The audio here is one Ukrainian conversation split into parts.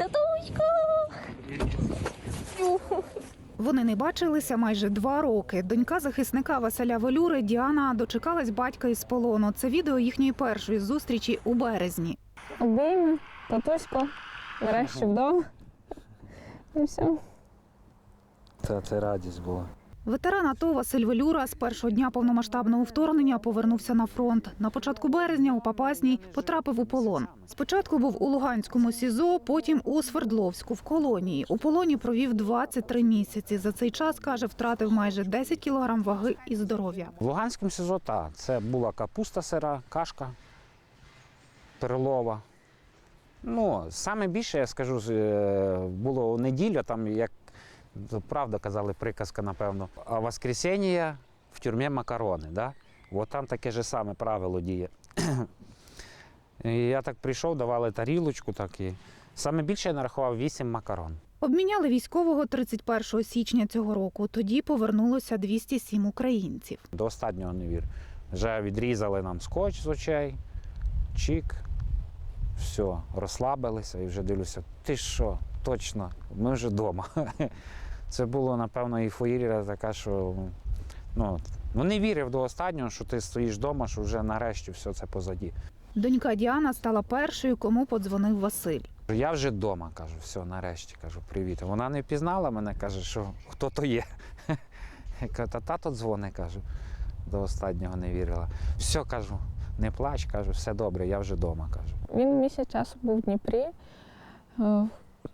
Татусько! Вони не бачилися майже два роки. Донька захисника Василя Велюри Діана дочекалась батька із полону. Це відео їхньої першої зустрічі у березні. Обійми, татусько, нарешті вдома. І все. Та це радість була. Ветеран АТО Василь Велюра з першого дня повномасштабного вторгнення повернувся на фронт. На початку березня у Папасній потрапив у полон. Спочатку був у Луганському СІЗО, потім у Свердловську в колонії. У полоні провів 23 місяці. За цей час каже, втратив майже 10 кілограм ваги і здоров'я. В Луганському СІЗО, так, це була капуста сира, кашка перлова. Ну, саме більше, я скажу, е, було неділю, там, як правда казали, приказка, напевно. А воскресіння в тюрмі макарони. Да? От там таке ж саме правило діє. І я так прийшов, давали тарілочку, так і саме більше я нарахував 8 макарон. Обміняли військового 31 січня цього року. Тоді повернулося 207 українців. До останнього не вір. Вже відрізали нам скотч з очей, чік, все, розслабилися і вже дивлюся, ти що, точно, ми вже вдома. Це було, напевно, і ейфорія така, що ну, ну, не вірив до останнього, що ти стоїш вдома, що вже нарешті все це позаді. Донька Діана стала першою, кому подзвонив Василь. Я вже вдома, кажу, все, нарешті кажу, привіт. Вона не впізнала мене, каже, що хто то є. Та тато дзвони, кажу, до останнього не вірила. Все, кажу, не плач, кажу, все добре, я вже вдома, кажу. Він місяць часу був в Дніпрі.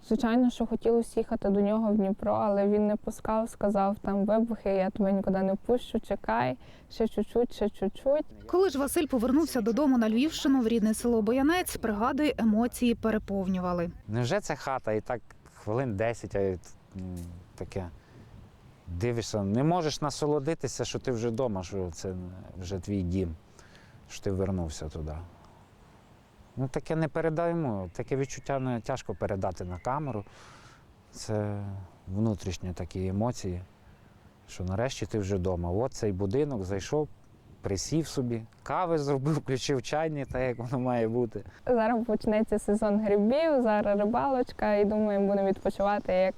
Звичайно, що хотілося їхати до нього в Дніпро, але він не пускав, сказав, там вибухи, я тебе нікуди не пущу, чекай, ще чуть-чуть, ще чуть-чуть. Коли ж Василь повернувся додому на Львівщину в рідне село Боянець, пригадує, емоції переповнювали. Невже це хата і так хвилин 10, а й, таке дивишся, не можеш насолодитися, що ти вже вдома, що це вже твій дім, що ти вернувся туди. Ну, таке не передаємо, таке відчуття не тяжко передати на камеру. Це внутрішні такі емоції, що нарешті ти вже вдома. От цей будинок зайшов, присів собі, кави зробив, включив чайник, так як воно має бути. Зараз почнеться сезон грибів, зараз рибалочка, і думаємо, будемо відпочивати як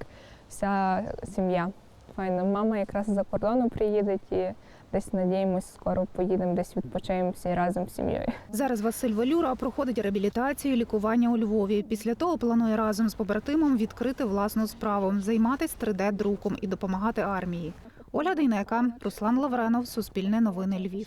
вся сім'я. Файно, мама якраз за кордону приїде і десь надіємось, скоро поїдемо, десь відпочинемо всі разом з сім'єю. Зараз Василь Валюра проходить реабілітацію лікування у Львові. Після того планує разом з побратимом відкрити власну справу, займатися 3D-друком і допомагати армії. Оля Дейнека, Руслан Лавренов, Суспільне новини Львів.